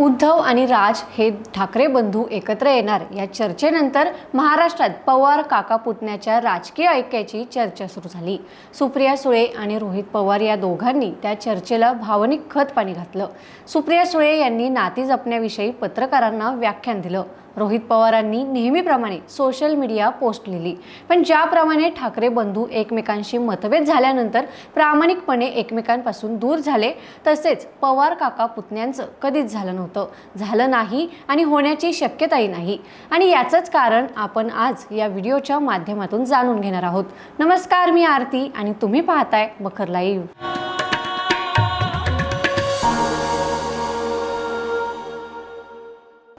उद्धव आणि राज हे ठाकरे बंधू एकत्र येणार. या चर्चेनंतर महाराष्ट्रात पवार काका पुतण्याच्या राजकीय ऐक्याची चर्चा सुरू झाली. सुप्रिया सुळे आणि रोहित पवार या दोघांनी त्या चर्चेला भावनिक खत पाणी घातलं. सुप्रिया सुळे यांनी नाती जपण्याविषयी पत्रकारांना व्याख्यान दिलं. रोहित पवारांनी नेहमीप्रमाणे सोशल मीडिया पोस्ट लिहिली. पण ज्याप्रमाणे ठाकरे बंधू एकमेकांशी मतभेद झाल्यानंतर प्रामाणिकपणे एकमेकांपासून दूर झाले तसेच पवार काका पुतण्यांचं कधीच झालं नव्हतं. झालं नाही आणि होण्याची शक्यताही नाही. आणि याचंच कारण आपण आज या व्हिडिओच्या माध्यमातून जाणून घेणार आहोत. नमस्कार मी आरती आणि तुम्ही पाहताय बखर लाईव्ह.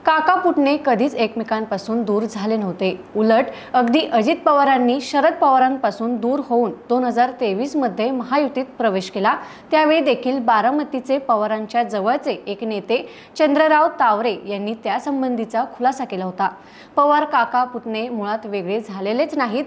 काका पुटणे कधीच एकमेकांपासून दूर झाले नव्हते. उलट अगदी अजित पवारांनी शरद पवारांपासून दूर होऊन दोन हजार तेवीसमध्ये महायुतीत प्रवेश केला. त्यावेळी देखील बारामतीचे पवारांच्या जवळचे एक नेते चंद्रराव तावरे यांनी त्यासंबंधीचा खुलासा केला होता. पवार काका पुतणे मुळात वेगळे झालेलेच नाहीत.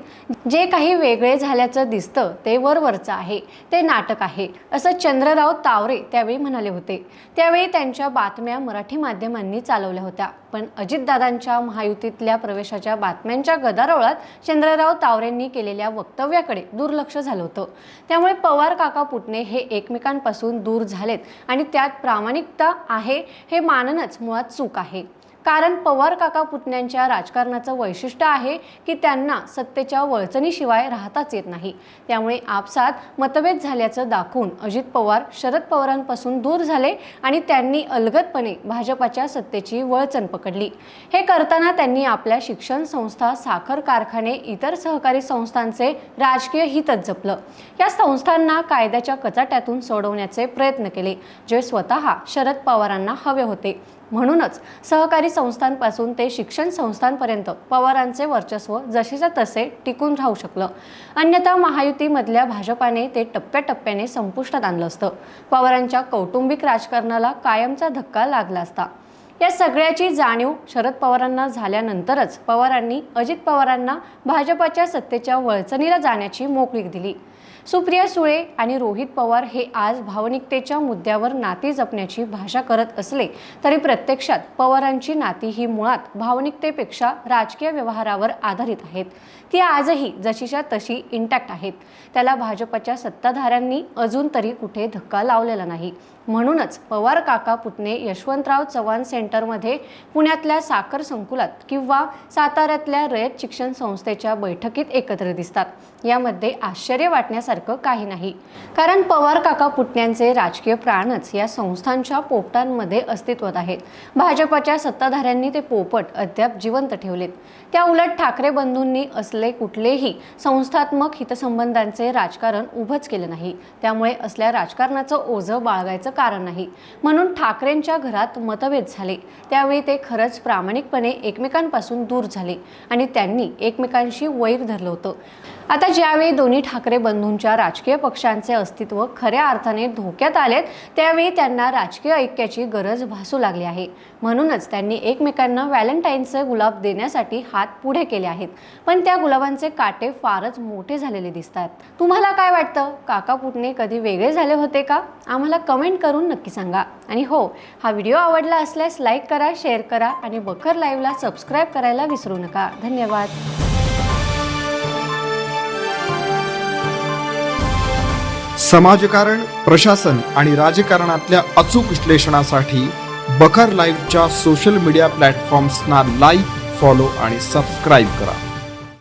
जे काही वेगळे झाल्याचं दिसतं ते वरवरचं आहे ते नाटक आहे असं चंद्रराव तावरे त्यावेळी म्हणाले होते. त्यावेळी त्यांच्या बातम्या मराठी माध्यमांनी चालवल्या होत्या. पण अजितदादांच्या महायुतीतल्या प्रवेशाच्या बातम्यांच्या गदारोळात चंद्रराव तावरेंनी केलेल्या वक्तव्याकडे दुर्लक्ष झालं होतं. त्यामुळे पवार काका पुटणे हे एकमेकांपासून दूर झालेत आणि त्यात प्रामाणिकता आहे हे मानणंच मुळात चूक आहे. कारण पवार काका पुतण्यांच्या राजकारणाचं वैशिष्ट्य आहे की त्यांना सत्तेच्या वळचणीशिवाय राहताच येत नाही. त्यामुळे आपसात मतभेद झाल्याचं दाखवून अजित पवार शरद पवारांपासून दूर झाले आणि त्यांनी अलगदपणे भाजपाच्या सत्तेची वळचण पकडली. हे करताना त्यांनी आपल्या शिक्षण संस्था साखर कारखाने इतर सहकारी संस्थांचे राजकीय हितच जपलं. या संस्थांना कायद्याच्या कचाट्यातून सोडवण्याचे प्रयत्न केले जे स्वतः शरद पवारांना हवे होते. म्हणूनच सहकारी संस्थांपासून ते शिक्षण संस्थांपर्यंत पवारांचे वर्चस्व जसेच्या तसे टिकून राहू शकलं. अन्यथा महायुतीमधल्या भाजपाने ते टप्प्याटप्प्याने संपुष्टात आणलं असतं. पवारांच्या कौटुंबिक राजकारणाला कायमचा धक्का लागला असता. या सगळ्याची जाणीव शरद पवारांना झाल्यानंतरच पवारांनी अजित पवारांना भाजपाच्या सत्तेच्या वळचणीला जाण्याची मोकळीक दिली. सुप्रिया सुळे आणि रोहित पवार हे आज भावनिकतेच्या मुद्द्यावर नाती जपण्याची भाषा करत असले तरी प्रत्यक्षात पवारांची नाती ही मुळात भावनिकतेपेक्षा राजकीय व्यवहारावर आधारित आहेत. ती आजही जशीच्या तशी इंटॅक्ट आहेत. त्याला भाजपच्या सत्ताधाऱ्यांनी अजून तरी कुठे धक्का लावलेला नाही. म्हणूनच पवार काका पुतणे यशवंतराव चव्हाण सेंटरमध्ये पुण्यातल्या साखर संकुलात किंवा साताऱ्यातल्या रयत शिक्षण संस्थेच्या बैठकीत एकत्र दिसतात. यामध्ये आश्चर्य वाटण्यासारखं काही नाही. कारण पवार काका पुटण्यांचे राजकीय प्राणच या संस्थांच्या पोपटांमध्ये अस्तित्वात आहेत. भाजपच्या सत्ताधाऱ्यांनी ते पोपट अद्याप जिवंत ठेवलेत. त्या उलट ठाकरे बंधूंनी असले कुठलेही संस्थात्मक हितसंबंधांचे राजकारण उभंच केलं नाही. त्यामुळे असल्या राजकारणाचं ओझं बाळगायचं कारण नाही. म्हणून ठाकरेंच्या घरात मतभेद झाले. त्यावेळी ते खरंच प्रामाणिकपणे एकमेकांपासून दूर झाले आणि त्यांनी एकमेकांशी वैर धरलं होतं. आता ज्यावेळी दोन्ही ठाकरे बंधूंच्या राजकीय पक्षांचे अस्तित्व खऱ्या अर्थाने धोक्यात आलेत त्यावेळी त्यांना राजकीय ऐक्याची गरज भासू लागली आहे. म्हणूनच त्यांनी एकमेकांना व्हॅलेंटाईनचे गुलाब देण्यासाठी हात पुढे केले आहेत. पण त्या गुलाबांचे काटे फारच मोठे झालेले दिसतात. तुम्हाला काय वाटतं? काका पुटणे कधी वेगळे झाले होते का? आम्हाला कमेंट करून नक्की सांगा. आणि हो हा व्हिडिओ आवडला असल्यास लाईक करा शेअर करा आणि बकर लाईव्हला सबस्क्राईब करायला विसरू नका. धन्यवाद. समाजकारण प्रशासन आणि राजकारणातल्या अचूक विश्लेषणासाठी बखर लाईव्हच्या सोशल मीडिया प्लॅटफॉर्म्सना लाईक फॉलो आणि सबस्क्राईब करा.